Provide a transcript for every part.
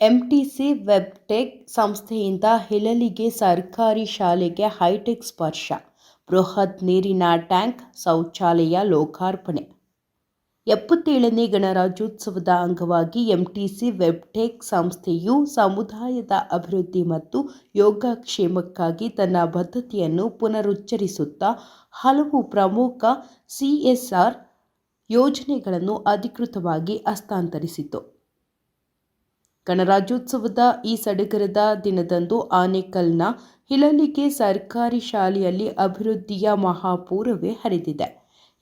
ಎಂಟಿಸಿ ವೆಬ್ಟೆಕ್ ಸಂಸ್ಥೆಯಿಂದ ಹಿಲಲಿಗೆ ಸರ್ಕಾರಿ ಶಾಲೆಗೆ ಹೈಟೆಕ್ ಸ್ಪರ್ಶ, ಬೃಹತ್ ನೀರಿನ ಟ್ಯಾಂಕ್ ಶೌಚಾಲಯ ಲೋಕಾರ್ಪಣೆ. ಎಪ್ಪತ್ತೇಳನೇ ಗಣರಾಜ್ಯೋತ್ಸವದ ಅಂಗವಾಗಿ ಎಂಟಿಸಿ ವೆಬ್ಟೆಕ್ ಸಂಸ್ಥೆಯು ಸಮುದಾಯದ ಅಭಿವೃದ್ಧಿ ಮತ್ತು ಯೋಗಕ್ಷೇಮಕ್ಕಾಗಿ ತನ್ನ ಬದ್ಧತೆಯನ್ನು ಪುನರುಚ್ಚರಿಸುತ್ತಾ, ಹಲವು ಪ್ರಮುಖ ಸಿಎಸ್ಆರ್ ಯೋಜನೆಗಳನ್ನು ಅಧಿಕೃತವಾಗಿ ಹಸ್ತಾಂತರಿಸಿತು. ಗಣರಾಜ್ಯೋತ್ಸವದ ಈ ಸಡಗರದ ದಿನದಂದು ಆನೇಕಲ್ನ ಹಿಳಲಿಗೆ ಸರ್ಕಾರಿ ಶಾಲೆಯಲ್ಲಿ ಅಭಿವೃದ್ಧಿಯ ಮಹಾಪೂರವೇ ಹರಿದಿದೆ.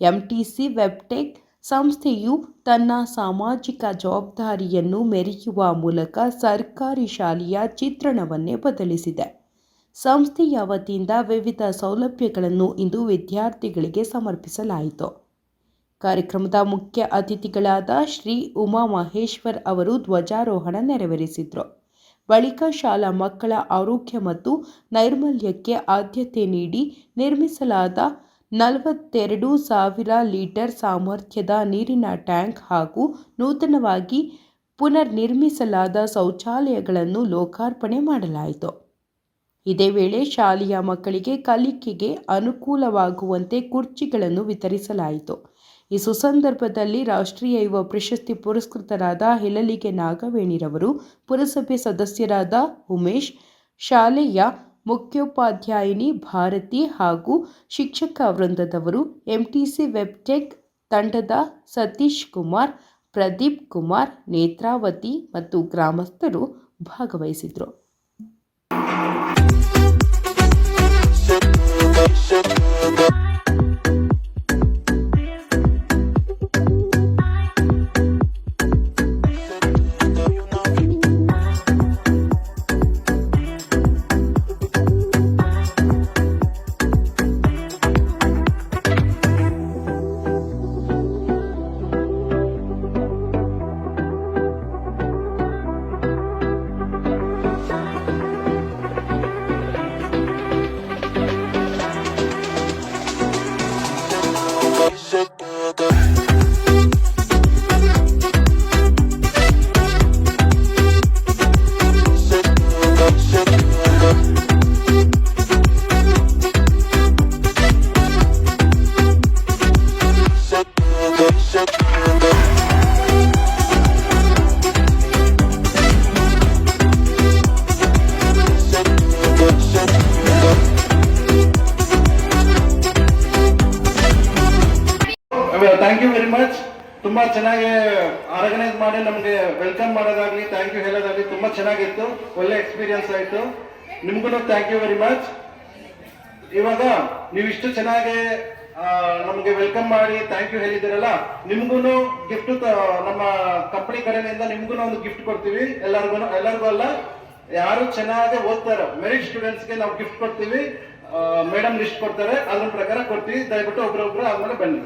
ಎಂಟಿಸಿ ವೆಬ್ಟೆಕ್ ಸಂಸ್ಥೆಯು ತನ್ನ ಸಾಮಾಜಿಕ ಜವಾಬ್ದಾರಿಯನ್ನು ಮೆರೆಯುವ ಮೂಲಕ ಸರ್ಕಾರಿ ಶಾಲೆಯ ಚಿತ್ರಣವನ್ನೇ ಬದಲಿಸಿದೆ. ಸಂಸ್ಥೆಯ ವತಿಯಿಂದ ವಿವಿಧ ಸೌಲಭ್ಯಗಳನ್ನು ಇಂದು ವಿದ್ಯಾರ್ಥಿಗಳಿಗೆ ಸಮರ್ಪಿಸಲಾಯಿತು. ಕಾರ್ಯಕ್ರಮದ ಮುಖ್ಯ ಅತಿಥಿಗಳಾದ ಶ್ರೀ ಉಮಾ ಮಹೇಶ್ವರ್ ಅವರು ಧ್ವಜಾರೋಹಣ ನೆರವೇರಿಸಿದರು. ಬಳಿಕ ಶಾಲಾ ಮಕ್ಕಳ ಆರೋಗ್ಯ ಮತ್ತು ನೈರ್ಮಲ್ಯಕ್ಕೆ ಆದ್ಯತೆ ನೀಡಿ ನಿರ್ಮಿಸಲಾದ ನಲವತ್ತೆರಡು ಸಾವಿರ ಲೀಟರ್ ಸಾಮರ್ಥ್ಯದ ನೀರಿನ ಟ್ಯಾಂಕ್ ಹಾಗೂ ನೂತನವಾಗಿ ಪುನರ್ನಿರ್ಮಿಸಲಾದ ಶೌಚಾಲಯಗಳನ್ನು ಲೋಕಾರ್ಪಣೆ ಮಾಡಲಾಯಿತು. ಇದೇ ವೇಳೆ ಶಾಲೆಯ ಮಕ್ಕಳಿಗೆ ಕಲಿಕೆಗೆ ಅನುಕೂಲವಾಗುವಂತೆ ಕುರ್ಚಿಗಳನ್ನು ವಿತರಿಸಲಾಯಿತು. ಈ ಸುಸಂದರ್ಭದಲ್ಲಿ ರಾಷ್ಟ್ರೀಯ ಯುವ ಪ್ರಶಸ್ತಿ ಪುರಸ್ಕೃತರಾದ ಹೆಲಲಿಗೆ ನಾಗವೇಣಿರವರು ಪುರಸಭೆ ಸದಸ್ಯರಾದ ಉಮೇಶ್, ಶಾಲೆಯ ಮುಖ್ಯೋಪಾಧ್ಯಾಯಿನಿ ಭಾರತಿ ಹಾಗೂ ಶಿಕ್ಷಕ ವೃಂದದವರು, ಎಂಟಿಸಿ ವೆಬ್ಟೆಕ್ ತಂಡದ ಸತೀಶ್ ಕುಮಾರ್, ಪ್ರದೀಪ್ ಕುಮಾರ್, ನೇತ್ರಾವತಿ ಮತ್ತು ಗ್ರಾಮಸ್ಥರು ಭಾಗವಹಿಸಿದರು. ಥ್ಯಾಂಕ್ ಯು ಹೇಳೋದಾಗಲಿ ತುಂಬ ಚೆನ್ನಾಗಿತ್ತು. ಒಳ್ಳೆ ಎಕ್ಸ್ಪೀರಿಯನ್ಸ್ ಆಯಿತು. ನಿಮ್ಗೂ ಥ್ಯಾಂಕ್ ಯು ವೆರಿ ಮಚ್ ಇವಾಗ ನೀವು ಇಷ್ಟು ಚೆನ್ನಾಗಿ ನಮಗೆ ವೆಲ್ಕಮ್ ಮಾಡಿ ಥ್ಯಾಂಕ್ ಯು ಹೇಳಿದ್ದೀರಲ್ಲ, ನಿಮ್ಗೂ ಗಿಫ್ಟ್ ನಮ್ಮ ಕಂಪನಿ ಕಡೆಯಿಂದ ನಿಮ್ಗೂ ಒಂದು ಗಿಫ್ಟ್ ಕೊಡ್ತೀವಿ. ಎಲ್ಲರಿಗೂ ಎಲ್ಲರಿಗೂ ಅಲ್ಲ, ಯಾರು ಚೆನ್ನಾಗಿ ಓದ್ತಾರೋ ಮೆರಿಟ್ ಸ್ಟೂಡೆಂಟ್ಸ್ಗೆ ನಾವು ಗಿಫ್ಟ್ ಕೊಡ್ತೀವಿ. ಮೇಡಮ್ ಲಿಸ್ಟ್ ಕೊಡ್ತಾರೆ. ಅದ್ರ ಪ್ರಕಾರ ಕೊಡ್ತೀವಿ. ದಯವಿಟ್ಟು ಒಬ್ರೊಬ್ರು ಆದ್ಮೇಲೆ ಬನ್ನಿ.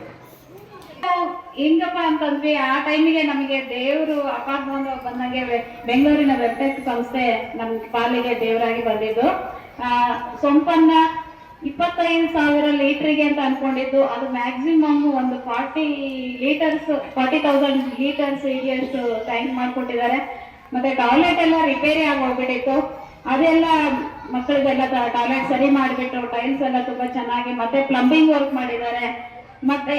ಹೆಂಗಪ್ಪ ಅಂತಂದ್ವಿ ಆ ಟೈಮಿಗೆ ನಮಗೆ ದೇವರು ಅಪಾರ್ಟ್ಮೆಂಟ್ ಬಂದಂಗೆ ಬೆಂಗಳೂರಿನ ವೆಬ್ಟೆಕ್ ಸಂಸ್ಥೆ ನಮ್ಮ ಪಾಲಿಗೆ ದೇವರಾಗಿ ಬಂದಿದ್ದು. ಸೊಂಪನ್ನ ಇಪ್ಪತ್ತೈದು ಸಾವಿರ ಲೀಟ್ರಿಗೆ ಅಂತ ಅನ್ಕೊಂಡಿದ್ದು. ಅದು ಮ್ಯಾಕ್ಸಿಮಮ್ ಒಂದು forty litres forty thousand litres ಇದೆಯಷ್ಟು tank ಮಾಡ್ಕೊಟ್ಟಿದ್ದಾರೆ. ಮತ್ತೆ ಟಾಯ್ಲೆಟ್ ಎಲ್ಲ ರಿಪೇರಿ ಆಗಿ ಹೋಗ್ಬಿಟ್ಟಿತ್ತು. ಅದೆಲ್ಲ ಮಕ್ಕಳಿಗೆಲ್ಲ ಟಾಯ್ಲೆಟ್ ಸರಿ ಮಾಡಿಬಿಟ್ಟು ಟೈಲ್ಸ್ ಎಲ್ಲ ತುಂಬಾ ಚೆನ್ನಾಗಿ, ಮತ್ತೆ ಪ್ಲಂಬಿಂಗ್ ವರ್ಕ್ ಮಾಡಿದ್ದಾರೆ. ಮತ್ತೆ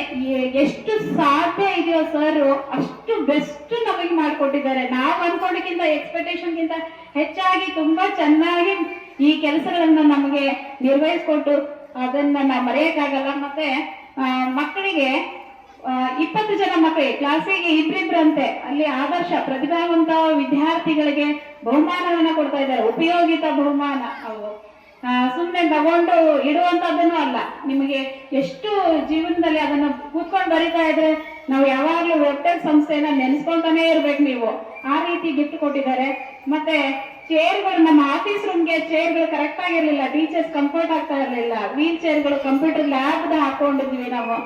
ಎಷ್ಟು ಸಾಧ್ಯ ಇದೆಯೋ ಸರ್, ಅಷ್ಟು ಬೆಸ್ಟ್ ನಮಗೆ ಮಾಡಿಕೊಟ್ಟಿದ್ದಾರೆ. ನಾವು ಅನ್ಕೊಂಡಕ್ಕಿಂತ ಎಕ್ಸ್ಪೆಕ್ಟೇಷನ್ ಗಿಂತ ಹೆಚ್ಚಾಗಿ ತುಂಬಾ ಚೆನ್ನಾಗಿ ಈ ಕೆಲಸಗಳನ್ನ ನಮಗೆ ನಿರ್ವಹಿಸ್ಕೊಟ್ಟು ಅದನ್ನ ನಾವು ಮರೆಯಕ್ಕಾಗಲ್ಲ. ಮತ್ತೆ ಮಕ್ಕಳಿಗೆ ಇಪ್ಪತ್ತು ಜನ ಮಕ್ಕಳಿಗೆ ಕ್ಲಾಸಿಗೆ ಇಬ್ರಿಬ್ರಂತೆ, ಅಲ್ಲಿ ಆದರ್ಶ, ಪ್ರತಿಭಾವಂತ ವಿದ್ಯಾರ್ಥಿಗಳಿಗೆ ಬಹುಮಾನವನ್ನ ಕೊಡ್ತಾ ಇದ್ದಾರೆ. ಉಪಯೋಗಿತ ಬಹುಮಾನ. ಸುಮ್ಮನೆ ತಗೊಂಡು ಇಡುವಂತದ್ದನ್ನು ಅಲ್ಲ. ನಿಮಗೆ ಎಷ್ಟು ಜೀವನದಲ್ಲಿ ಅದನ್ನು ಕೂತ್ಕೊಂಡು ಬರಿತಾ ಇದ್ರೆ ನಾವು ಯಾವಾಗಲೂ ವೆಬ್ಟೆಕ್ ಸಂಸ್ಥೆನ ನೆನೆಸ್ಕೊಂತಾನೆ ಇರ್ಬೇಕು ನೀವು. ಆ ರೀತಿ ಗಿಫ್ಟ್ ಕೊಟ್ಟಿದ್ದಾರೆ. ಮತ್ತೆ ಚೇರ್ಗಳು ನಮ್ಮ ಆಫೀಸ್ ರೂಮ್ಗೆ ಚೇರ್ಗಳು ಕರೆಕ್ಟ್ ಆಗಿರ್ಲಿಲ್ಲ. ಟೀಚರ್ಸ್ ಕಂಫರ್ಟ್ ಆಗ್ತಾ ಇರಲಿಲ್ಲ. ವೀಲ್ ಚೇರ್ಗಳು ಕಂಪ್ಯೂಟರ್ ಲ್ಯಾಬ್ ಹಾಕೊಂಡಿದ್ವಿ ನಾವು.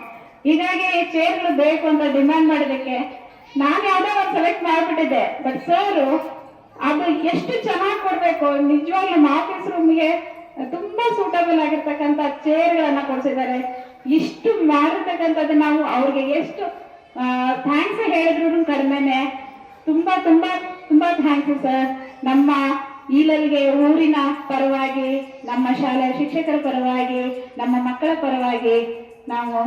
ಹೀಗಾಗಿ ಚೇರ್ಗಳು ಬೇಕು ಅಂತ ಡಿಮ್ಯಾಂಡ್ ಮಾಡಿದಕ್ಕೆ ನಾನು ಯಾವ್ದೋ ಒಂದು ಸೆಲೆಕ್ಟ್ ಮಾಡ್ಬಿಟ್ಟಿದ್ದೆ. ಬಟ್ ಸರ್ ಅದು ಎಷ್ಟು ಚೆನ್ನಾಗಿ ಕೊಡ್ಬೇಕು? ನಿಜವಾಗ್ಲೂ ನಮ್ಮ ಆಫೀಸ್ ರೂಮ್ಗೆ ತುಂಬಾ ಸೂಟಬಲ್ ಆಗಿರ್ತಕ್ಕಂಥ ಚೇರ್ಗಳನ್ನ ಕೊಡಿಸಿದ್ದಾರೆ. ಇಷ್ಟು ಮಾಡಿರ್ತಕ್ಕಂಥದ್ದು ನಾವು ಅವ್ರಿಗೆ ಎಷ್ಟು ಥ್ಯಾಂಕ್ಸ್ ಹೇಳಿದ್ರು ಕಡಿಮೆನೆ. ತುಂಬಾ ತುಂಬಾ ತುಂಬಾ ಥ್ಯಾಂಕ್ಸ್ ಸರ್. ನಮ್ಮ ಈಲಲ್ಗೆ ಊರಿನ ಪರವಾಗಿ, ನಮ್ಮ ಶಾಲೆಯ ಶಿಕ್ಷಕರ ಪರವಾಗಿ, ನಮ್ಮ ಮಕ್ಕಳ ಪರವಾಗಿ ನಾವು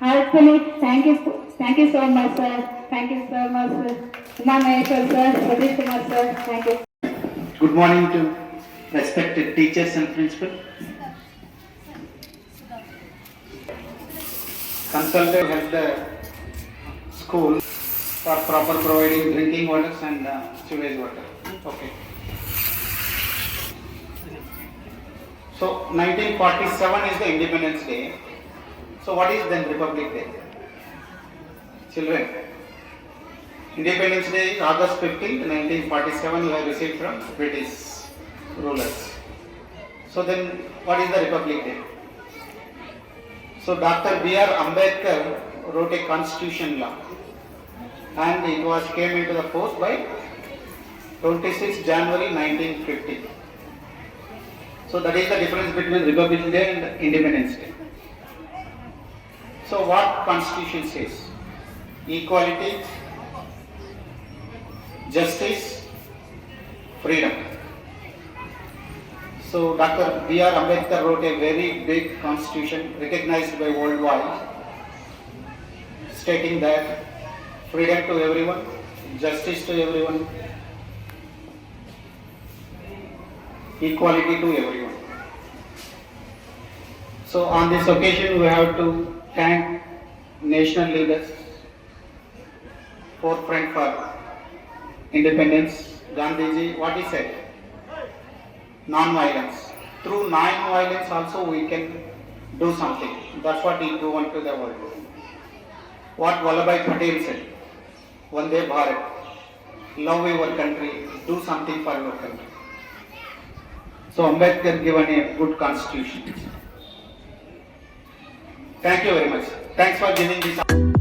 heartfully thank you thank you so much sir thank you so much Uma Maheshwar sir Satish Kumar sir thank you good morning to respected teachers and principal. Consultant helped the school for proper providing drinking waters and uh, sewage water. Okay. So 1947 is the Independence Day. So what is then Republic Day? Children, Independence Day is August 15th, 1947, we have received from British rulers. So then, what is the Republic Day? So Dr. B.R. Ambedkar wrote a constitution law and it was came into the force by 26 January 1950. So that is the difference between Republic Day and Independence Day. So what constitution says? Equality, justice, freedom. So Dr. B.R. Ambedkar wrote a very big constitution recognized by worldwide, stating that freedom to everyone, justice to everyone, equality to everyone. So on this occasion, we have to thank national leaders, forefront for independence, Gandhiji, what he said, non-violence. Through non-violence also we can do something. That's what he proven to the world. What Vallabhai Patel said, Vande Bharat, love your country, do something for your country. So Ambedkar given a good constitution. Thank you very much. Thanks for giving this.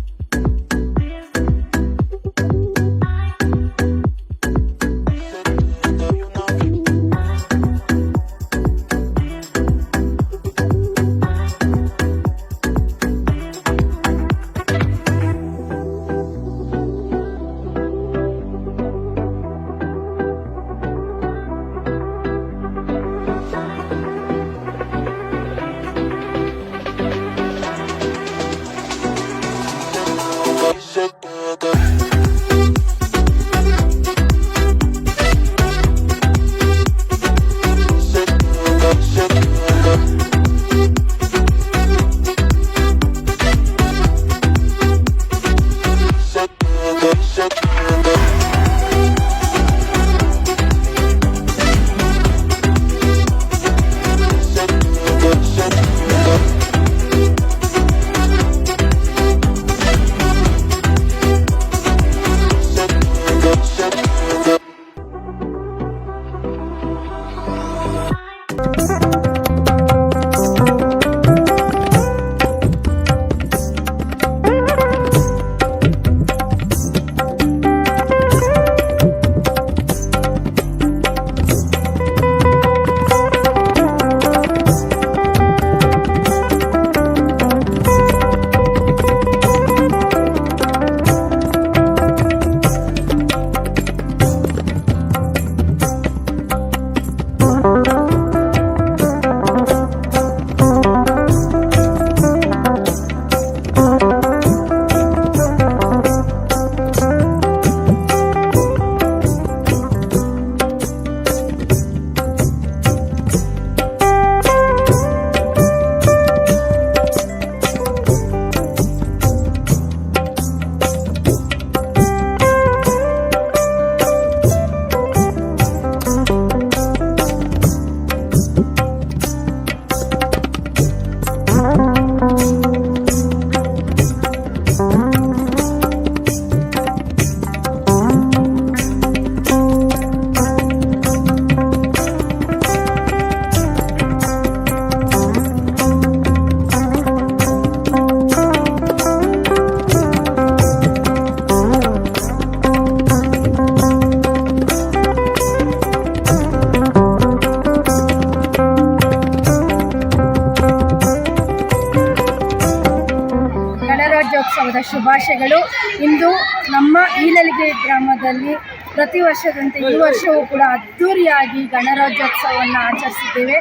ಗಣರಾಜ್ಯೋತ್ಸವದ ಶುಭಾಶಯಗಳು. ಇಂದು ನಮ್ಮ ಈಲಲಿಗೆ ಗ್ರಾಮದಲ್ಲಿ ಪ್ರತಿ ವರ್ಷದಂತೆ ಈ ವರ್ಷವೂ ಕೂಡ ಅದ್ದೂರಿಯಾಗಿ ಗಣರಾಜ್ಯೋತ್ಸವವನ್ನು ಆಚರಿಸಿದ್ದೇವೆ.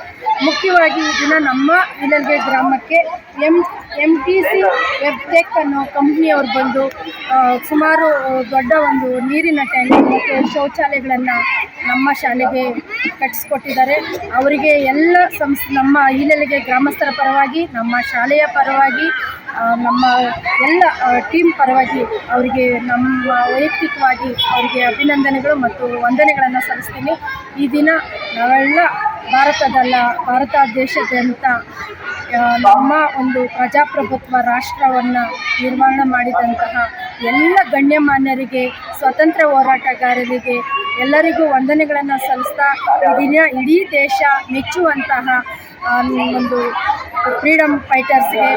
ಮುಖ್ಯವಾಗಿ ಈ ದಿನ ನಮ್ಮ ಇಲಲ್ಗೆ ಗ್ರಾಮಕ್ಕೆ M M T C Wabtec ಅನ್ನೋ ಕಂಪ್ನಿಯವರು ಬಂದು ಸುಮಾರು ದೊಡ್ಡ ಒಂದು ನೀರಿನ ಟ್ಯಾಂಕ್ ಮತ್ತು ಶೌಚಾಲಯಗಳನ್ನು ನಮ್ಮ ಶಾಲೆಗೆ ಕಟ್ಟಿಸ್ಕೊಟ್ಟಿದ್ದಾರೆ. ಅವರಿಗೆ ಎಲ್ಲ ಸಂಸ್, ನಮ್ಮ ಈಲೆಲೆಗೆ ಗ್ರಾಮಸ್ಥರ ಪರವಾಗಿ, ನಮ್ಮ ಶಾಲೆಯ ಪರವಾಗಿ ನಮ್ಮ ಎಲ್ಲ ಟೀಮ್ ಪರವಾಗಿ ಅವರಿಗೆ ನಮ್ಮ ವೈಯಕ್ತಿಕವಾಗಿ ಅವರಿಗೆ ಅಭಿನಂದನೆಗಳು ಮತ್ತು ವಂದನೆಗಳನ್ನು ಸಲ್ಲಿಸ್ತೀನಿ. ಈ ದಿನ ನಾವೆಲ್ಲ ಭಾರತದಲ್ಲ ಭಾರತ ದೇಶದಂತ ಆ, ನಮ್ಮ ಒಂದು ಪ್ರಜಾಪ್ರಭುತ್ವ ರಾಷ್ಟ್ರವನ್ನು ನಿರ್ಮಾಣ ಮಾಡಿದಂತಹ ಎಲ್ಲ ಗಣ್ಯಮಾನ್ಯರಿಗೆ ಸ್ವತಂತ್ರ ಹೋರಾಟಗಾರರಿಗೆ ಎಲ್ಲರಿಗೂ ವಂದನೆಗಳನ್ನು ಸಲ್ಲಿಸ್ತಾ ಈ ದಿನ ಇಡೀ ದೇಶ ಮೆಚ್ಚುವಂತಹ ಒಂದು ಫ್ರೀಡಮ್ ಫೈಟರ್ಸ್ಗೆ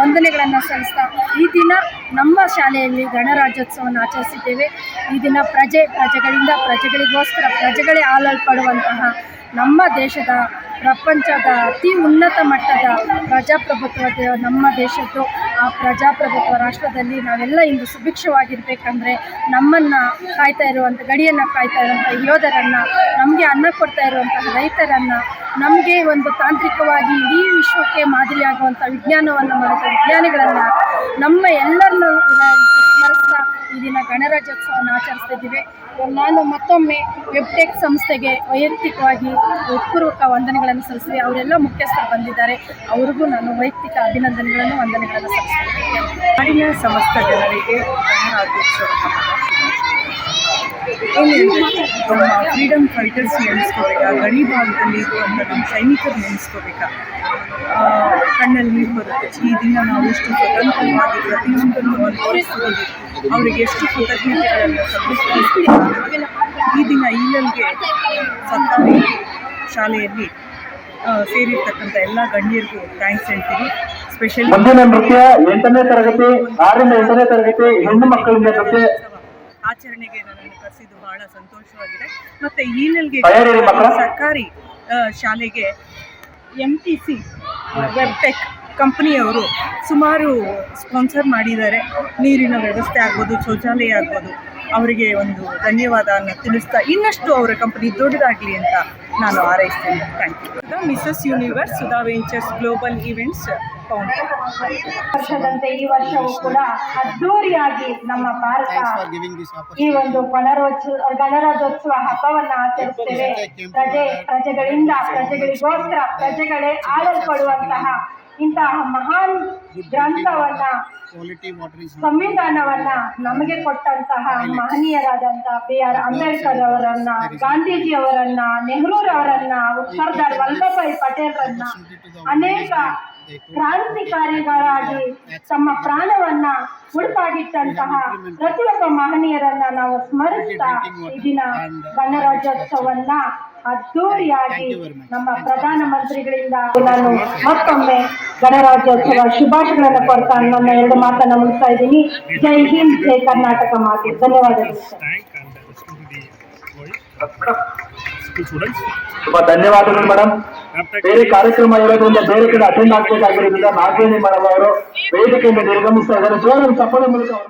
ವಂದನೆಗಳನ್ನು ಸಲ್ಲಿಸ್ತಾ ಈ ದಿನ ನಮ್ಮ ಶಾಲೆಯಲ್ಲಿ ಗಣರಾಜ್ಯೋತ್ಸವವನ್ನು ಆಚರಿಸಿದ್ದೇವೆ. ಈ ದಿನ ಪ್ರಜೆ ಪ್ರಜೆಗಳಿಂದ ಪ್ರಜೆಗಳಿಗೋಸ್ಕರ ಪ್ರಜೆಗಳೇ ಆಳಲ್ಪಡುವಂತಹ ನಮ್ಮ ದೇಶದ ಪ್ರಪಂಚದ ಅತಿ ಉನ್ನತ ಮಟ್ಟದ ಪ್ರಜಾಪ್ರಭುತ್ವದ ನಮ್ಮ ದೇಶದ್ದು. ಆ ಪ್ರಜಾಪ್ರಭುತ್ವ ರಾಷ್ಟ್ರದಲ್ಲಿ ನಾವೆಲ್ಲ ಇಂದು ಸುಭಿಕ್ಷವಾಗಿರಬೇಕಂದ್ರೆ ನಮ್ಮನ್ನು ಕಾಯ್ತಾ ಇರುವಂಥ ಗಡಿಯನ್ನು ಕಾಯ್ತಾ ಇರುವಂಥ ಯೋಧರನ್ನು, ನಮಗೆ ಅನ್ನ ಕೊಡ್ತಾ ಇರುವಂಥ ರೈತರನ್ನು ನಮಗೆ ಒಂದು ತಾಂತ್ರಿಕವಾಗಿ ಇಡೀ ವಿಶ್ವಕ್ಕೆ ಮಾದರಿಯಾಗುವಂಥ ವಿಜ್ಞಾನವನ್ನು ಮಾಡಿದ ವಿಜ್ಞಾನಿಗಳನ್ನು ನಮ್ಮ ಎಲ್ಲರನ್ನೂ ಸ್ಮರಿಸ್ತಾ ಈ ದಿನ ಗಣರಾಜ್ಯೋತ್ಸವವನ್ನು ಆಚರಿಸ್ತಿದ್ದೀವಿ ನಾನು ಮತ್ತೊಮ್ಮೆ ವೆಬ್ಟೆಕ್ ಸಂಸ್ಥೆಗೆ ವೈಯಕ್ತಿಕವಾಗಿ ಹೃತ್ಪೂರ್ವಕ ವಂದನೆಗಳನ್ನು ಸಲ್ಲಿಸಿ ಅವರೆಲ್ಲ ಮುಖ್ಯಸ್ಥರು ಬಂದಿದ್ದಾರೆ. ಅವ್ರಿಗೂ ನಾನು ವೈಯಕ್ತಿಕ ಅಭಿನಂದನೆಗಳನ್ನು, ವಂದನೆಗಳನ್ನು ಸಲ್ಲಿಸ್ತೀನಿ. ನಾಡಿನ ಸಮಸ್ತ ಜನರಿಗೆ ಗಣರಾಜ್ಯೋತ್ಸವ ಫ್ರೀಡಮ್ ಫೈಟರ್ಸ್ ನೆನೆಸ್ಕೋಬೇಕಾ ಗಡಿ ಭಾಗದಲ್ಲಿ ಇರುವಂಥ ನಮ್ಮ ಸೈನಿಕರು ನೆನೆಸ್ಕೋಬೇಕಾ? ಕಣ್ಣಲ್ಲಿ ನೀರು ಬರುತ್ತೆ. ಈ ದಿನ ನಾವು ಎಷ್ಟು ಸ್ವತಂತ್ರವಾಗಿ ಪ್ರತಿಯೊಂದನ್ನು ಅನುಭವಿಸ್ತೀವಿ ಅವರಿಗೆ ಎಷ್ಟು ಕೃತಜ್ಞತೆಗಳನ್ನು ಸಲ್ಲಿಸ್ತೀವಿ ಈ ದಿನ ಈಗಲ್ಗೆ ಸರ್ಕಾರಿ ಶಾಲೆಯಲ್ಲಿ ಸೇರಿರ್ತಕ್ಕಂಥ ಎಲ್ಲ ಗಣ್ಯರಿಗೂ ಥ್ಯಾಂಕ್ಸ್ ಹೇಳ್ತೀವಿ ಸ್ಪೆಷಲಿ ನೃತ್ಯ ಎಂಟನೇ ತರಗತಿ ಆರರಿಂದ ಎಂಟನೇ ತರಗತಿ ಹೆಣ್ಣು ಮಕ್ಕಳಿಂದ ಆಚರಣೆಗೆ ಕರೆಸಿದ್ದು ಬಹಳ ಸಂತೋಷವಾಗಿದೆ. ಮತ್ತೆ ಈನಲ್ಗೆ ಸರ್ಕಾರಿ ಶಾಲೆಗೆ ಎಂ ಟಿ ಸಿ ವೆಬ್ಟೆಕ್ ಕಂಪ್ನಿಯವರು ಸುಮಾರು ಸ್ಪಾನ್ಸರ್ ಮಾಡಿದ್ದಾರೆ. ನೀರಿನ ವ್ಯವಸ್ಥೆ ಆಗ್ಬೋದು ಶೌಚಾಲಯ ಆಗ್ಬೋದು. ಅವರಿಗೆ ಒಂದು ಧನ್ಯವಾದವನ್ನು ತಿಳಿಸ್ತಾ ಇನ್ನಷ್ಟು ಅವರ ಕಂಪನಿ ದೊಡ್ಡದಾಗಲಿ ಅಂತ ನಾನು ಹಾರೈಸ್ತೇನೆ. Thank you mrs universe Sudha ventures global events founder ವರ್ಷದಂತೆ ಈ ವರ್ಷವೂ ಕೂಡ ಅದ್ದೂರಿಯಾಗಿ ನಮ್ಮ ಭಾರತ ಈ ಒಂದು ಗಣರೋತ್ಸವ ಗಣರಾಜ್ಯೋತ್ಸವ ಹಬ್ಬವನ್ನ ಆಚರಿಸುತ್ತೇವೆ. ಪ್ರಜೆ ಪ್ರಜೆಗಳಿಂದ ಪ್ರಜೆಗಳಿಗೋಸ್ಕರ ಪ್ರಜೆಗಳೇ ಆಳಲ್ಪಡುವಂತಹ ಇಂತಹ ಮಹಾನ್ ಗ್ರಂಥವನ್ನ ಸಂವಿಧಾನವನ್ನ ನಮಗೆ ಕೊಟ್ಟಂತಹ ಮಹನೀಯರಾದಂತಹ ಬಿ ಆರ್ ಅಂಬೇಡ್ಕರ್ ಅವರನ್ನ ಗಾಂಧೀಜಿ ಅವರನ್ನ ನೆಹರೂರವರನ್ನ ಸರ್ದಾರ್ ವಲ್ಲಭಭಾಯಿ ಪಟೇಲ್ರನ್ನ ಅನೇಕ ಕ್ರಾಂತಿಕಾರಿಗಳಾಗಿ ತಮ್ಮ ಪ್ರಾಣವನ್ನ ಮುಡುಪಾಗಿಟ್ಟಂತಹ ಪ್ರತಿಯೊಬ್ಬ ಮಹನೀಯರನ್ನ ನಾವು ಸ್ಮರಿಸ್ತಾ ಈ ದಿನ ಗಣರಾಜ್ಯೋತ್ಸವನ್ನ ಅದ್ದೂರಿಯಾಗಿ ನಮ್ಮ ಪ್ರಧಾನ ಮಂತ್ರಿಗಳಿಂದ ನಾನು ಮತ್ತೊಮ್ಮೆ ಗಣರಾಜ್ಯೋತ್ಸವ ಶುಭಾಶಯಗಳನ್ನು ಕೊಡ್ತಾ ನನ್ನ ಎರಡು ಮಾತನ್ನ ಮುಗಿಸ್ತಾ ಇದ್ದೀನಿ. ಜೈ ಹಿಂದ್, ಜೈ ಕರ್ನಾಟಕ ಮಾತು. ಧನ್ಯವಾದಗಳು. ಸ್ಟೂಡೆಂಟ್ಸ್ ತುಂಬಾ ಧನ್ಯವಾದಗಳು ಮೇಡಮ್ ಬೇರೆ ಕಾರ್ಯಕ್ರಮ ಇರೋದ್ರಿಂದ ಬೇರೆ ಕಡೆ ಅಟೆಂಡ್ ಆಗ್ಬೇಕಾಗಿರೋದ್ರಿಂದ ನಾಗೇಣಿ ಮೇಡಮ್ ಅವರು ವೇದಿಕೆಯಿಂದ ನಿರ್ಗಮಿಸ್ತಾ ಇದ್ದಾರೆ ಜೋರ ಚಪ್ಪಳೆ ಮೂಲಕ ಅವ್ರು-